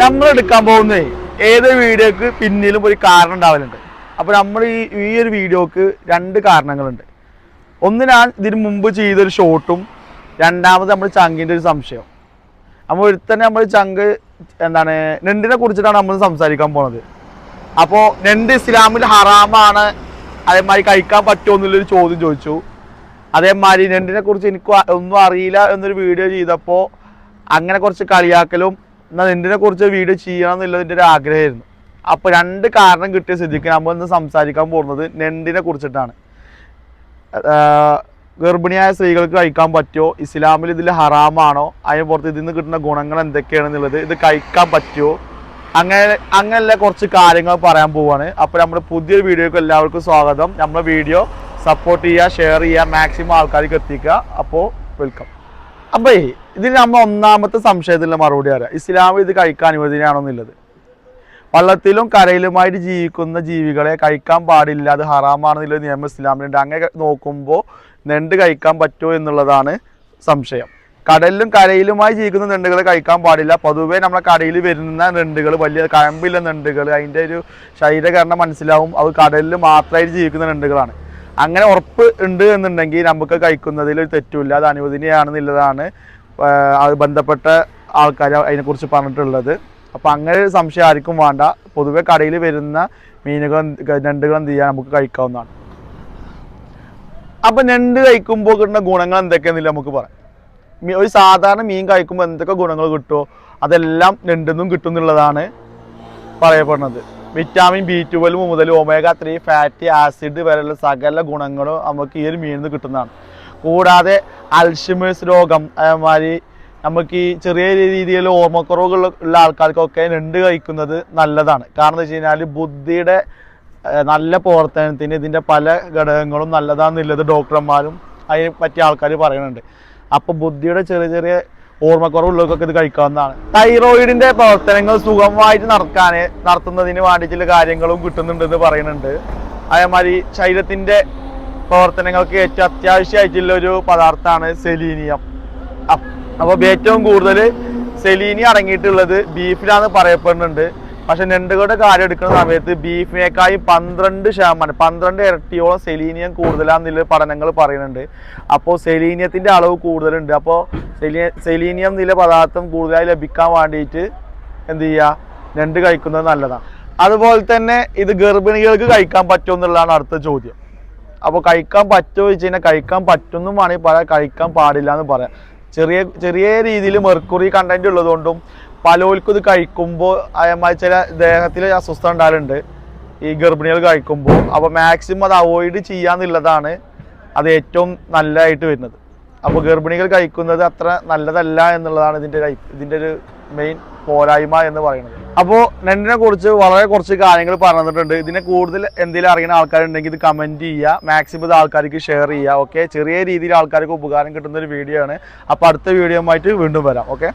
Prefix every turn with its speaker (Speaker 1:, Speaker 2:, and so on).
Speaker 1: നമ്മൾ എടുക്കാൻ പോകുന്ന ഏത് വീഡിയോക്ക് പിന്നിലും ഒരു കാരണം ഉണ്ടാവലുണ്ട്. അപ്പോൾ നമ്മൾ ഈ ഈ ഒരു വീഡിയോക്ക് രണ്ട് കാരണങ്ങളുണ്ട്. ഒന്ന് ഞാൻ ഇതിന് മുമ്പ് ചെയ്തൊരു ഷോട്ടും രണ്ടാമത് നമ്മൾ ചങ്കിന്റെ ഒരു സംശയം. നമ്മൾ ഒരുത്തന്നെ നമ്മൾ ചങ്ക് എന്താണ് നെണ്ടിനെ കുറിച്ചിട്ടാണ് നമ്മൾ സംസാരിക്കാൻ പോണത്. അപ്പോൾ നെണ്ട് ഇസ്ലാമിൽ ഹറാമാണ് അതേമാതിരി കഴിക്കാൻ പറ്റുമോ എന്നുള്ളൊരു ചോദ്യം ചോദിച്ചു. അതേമാതിരി നെണ്ടിനെ കുറിച്ച് എനിക്ക് ഒന്നും അറിയില്ല എന്നൊരു വീഡിയോ ചെയ്തപ്പോൾ അങ്ങനെ കുറച്ച് കളിയാക്കലും എന്നാൽ നെണ്ടിനെ കുറിച്ച് വീഡിയോ ചെയ്യണം എന്നുള്ളതിന്റെ ഒരു ആഗ്രഹമായിരുന്നു. അപ്പോൾ രണ്ട് കാരണം കിട്ടിയ സ്ഥിതിക്ക് നമ്മൾ ഇന്ന് സംസാരിക്കാൻ പോകുന്നത് നെണ്ടിനെ കുറിച്ചിട്ടാണ്. ഗർഭിണിയായ സ്ത്രീകൾക്ക് കഴിക്കാൻ പറ്റുമോ? ഇസ്ലാമിൽ ഇതിൽ ഹറാമാണോ? അതിന് പുറത്ത് ഇതിൽ നിന്ന് കിട്ടുന്ന ഗുണങ്ങൾ എന്തൊക്കെയാണെന്നുള്ളത് ഇത് കഴിക്കാൻ പറ്റുമോ? അങ്ങനെ അങ്ങനെയുള്ള കുറച്ച് കാര്യങ്ങൾ പറയാൻ പോവാണ്. അപ്പോൾ നമ്മുടെ പുതിയൊരു വീഡിയോക്ക് എല്ലാവർക്കും സ്വാഗതം. നമ്മുടെ വീഡിയോ സപ്പോർട്ട് ചെയ്യുക ഷെയർ ചെയ്യുക മാക്സിമം ആൾക്കാർക്ക് എത്തിക്കുക. അപ്പോൾ വെൽക്കം അപ്പോൾ ഇതിന് നമ്മൾ ഒന്നാമത്തെ സംശയത്തിന്റെ മറുപടി അറിയാം ഇസ്ലാം ഇത് കഴിക്കാൻ അനുവദനയാണെന്നുള്ളത് വള്ളത്തിലും കരയിലുമായിട്ട് ജീവിക്കുന്ന ജീവികളെ കഴിക്കാൻ പാടില്ല അത് ഹറാമാണെന്നുള്ള നിയമം ഇസ്ലാമിലുണ്ട്. അങ്ങനെ നോക്കുമ്പോൾ നെണ്ട് കഴിക്കാൻ പറ്റുമോ എന്നുള്ളതാണ് സംശയം. കടലിലും കരയിലുമായി ജീവിക്കുന്ന നെണ്ടുകൾ കഴിക്കാൻ പാടില്ല. പൊതുവേ നമ്മളെ കടയിൽ വരുന്ന നെണ്ടുകൾ വലിയ കഴമ്പില്ല നെണ്ടുകൾ അതിന്റെ ഒരു ശരീരകരണം മനസ്സിലാവും. അത് കടലിൽ മാത്രമായിട്ട് ജീവിക്കുന്ന നെണ്ടുകളാണ് അങ്ങനെ ഉറപ്പ് ഉണ്ട് എന്നുണ്ടെങ്കിൽ നമുക്ക് കഴിക്കുന്നതിൽ ഒരു തെറ്റുമില്ല. അത് അനുവദനീയാണെന്നുള്ളതാണ് ബന്ധപ്പെട്ട ആൾക്കാർ അതിനെക്കുറിച്ച് പറഞ്ഞിട്ടുള്ളത്. അപ്പോൾ അങ്ങനെ ഒരു സംശയം ആർക്കും വേണ്ട. പൊതുവെ കടയിൽ വരുന്ന മീനുകൾ ഞണ്ടുകളും എന്ത് ചെയ്യാൻ നമുക്ക് കഴിക്കാവുന്നതാണ്. അപ്പം ഞണ്ട് കഴിക്കുമ്പോൾ കിട്ടുന്ന ഗുണങ്ങൾ എന്തൊക്കെയാണെന്നില്ല നമുക്ക് പറയാം. ഒരു സാധാരണ മീൻ കഴിക്കുമ്പോൾ എന്തൊക്കെ ഗുണങ്ങൾ കിട്ടുമോ? അതെല്ലാം ഞണ്ടെന്നും കിട്ടും എന്നുള്ളതാണ് പറയപ്പെടുന്നത്. വിറ്റാമിൻ ബി ട്വൽവ് മുതൽ ഒമേഗ ത്രീ ഫാറ്റി ആസിഡ് വരെയുള്ള സകല ഗുണങ്ങളും നമുക്ക് ഈ ഒരു മീനിൽ നിന്ന് കിട്ടുന്നതാണ്. കൂടാതെ അൽഷിമേഴ്സ് രോഗം അതേമാതിരി നമുക്ക് ഈ ചെറിയ രീതിയിൽ ഓർമ്മക്കുറവുകൾ ഉള്ള ആൾക്കാർക്കൊക്കെ ഞണ്ട് കഴിക്കുന്നത് നല്ലതാണ്. കാരണം എന്താ വെച്ച് കഴിഞ്ഞാൽ ബുദ്ധിയുടെ നല്ല പ്രവർത്തനത്തിന് ഇതിന്റെ പല ഘടകങ്ങളും നല്ലതാണെന്നുള്ളത് ഡോക്ടർമാരും അതിനെ പറ്റിയ ആൾക്കാർ പറയുന്നുണ്ട്. അപ്പോൾ ബുദ്ധിയുടെ ചെറിയ ചെറിയ ഓർമ്മക്കുറവുള്ളവർക്കൊക്കെ ഇത് കഴിക്കാവുന്നതാണ്. തൈറോയിഡിന്റെ പ്രവർത്തനങ്ങൾ സുഗമമായിട്ട് നടക്കാൻ നടത്തുന്നതിന് വേണ്ടിയിട്ടുള്ള കാര്യങ്ങളും കിട്ടുന്നുണ്ടെന്ന് പറയുന്നുണ്ട്. അതേമാതിരി ശരീരത്തിന്റെ പ്രവർത്തനങ്ങൾക്ക് ഏറ്റവും അത്യാവശ്യമായിട്ടുള്ള ഒരു പദാർത്ഥമാണ് സെലീനിയം. അപ്പോൾ ഏറ്റവും കൂടുതൽ സെലീനി അടങ്ങിയിട്ടുള്ളത് ബീഫിലാന്ന് പറയപ്പെടുന്നുണ്ട്. പക്ഷെ ഞണ്ടുകളുടെ കാര്യം എടുക്കുന്ന സമയത്ത് ബീഫിനേക്കാളും പന്ത്രണ്ട് ശതമാനം പന്ത്രണ്ട് ഇരട്ടിയോളം സെലീനിയം കൂടുതലാന്നുള്ള പഠനങ്ങൾ പറയുന്നുണ്ട്. അപ്പോൾ സെലീനിയത്തിന്റെ അളവ് കൂടുതലുണ്ട്. അപ്പോൾ സെലീ സെലീനിയം നില പദാർത്ഥം കൂടുതലായി ലഭിക്കാൻ വേണ്ടിയിട്ട് എന്ത് ചെയ്യുക? ഞണ്ട് കഴിക്കുന്നത് നല്ലതാണ്. അതുപോലെ തന്നെ ഇത് ഗർഭിണികൾക്ക് കഴിക്കാൻ പറ്റുമോ എന്നുള്ളതാണ് അടുത്ത ചോദ്യം. അപ്പോൾ കഴിക്കാൻ പറ്റുമോ വെച്ച് കഴിഞ്ഞാൽ കഴിക്കാൻ പറ്റുമെന്നും വേണമെങ്കിൽ പറയാം കഴിക്കാൻ പാടില്ല എന്ന് പറയാം. ചെറിയ ചെറിയ രീതിയിൽ മെർക്കുറി കണ്ടന്റ് ഉള്ളതുകൊണ്ടും പലർക്കും ഇത് കഴിക്കുമ്പോൾ അതേമാതിരി ചില ദേഹത്തിൽ അസ്വസ്ഥത ഉണ്ടാകലുണ്ട് ഈ ഗർഭിണികൾ കഴിക്കുമ്പോൾ അപ്പോൾ മാക്സിമം അത് അവോയ്ഡ് ചെയ്യാന്നുള്ളതാണ് അത് ഏറ്റവും നല്ലതായിട്ട് വരുന്നത്. അപ്പോൾ ഗർഭിണികൾ കഴിക്കുന്നത് അത്ര നല്ലതല്ല എന്നുള്ളതാണ് ഇതിന്റെ ഇതിന്റെ ഒരു മെയിൻ പോരായ്മ എന്ന് പറയുന്നത്. അപ്പോൾ നെണ്ടിനെ കുറിച്ച് വളരെ കുറച്ച് കാര്യങ്ങൾ പറഞ്ഞിട്ടുണ്ട്. ഇതിനെ കൂടുതൽ എന്തെങ്കിലും അറിയുന്ന ആൾക്കാരുണ്ടെങ്കിൽ ഇത് കമന്റ് ചെയ്യുക. മാക്സിമം ഇത് ആൾക്കാർക്ക് ഷെയർ ചെയ്യുക. ഓക്കെ ചെറിയ രീതിയിൽ ആൾക്കാർക്ക് ഉപകാരം കിട്ടുന്ന ഒരു വീഡിയോ ആണ്. അപ്പോൾ അടുത്ത വീഡിയോ ആയിട്ട് വീണ്ടും വരാം. ഓക്കെ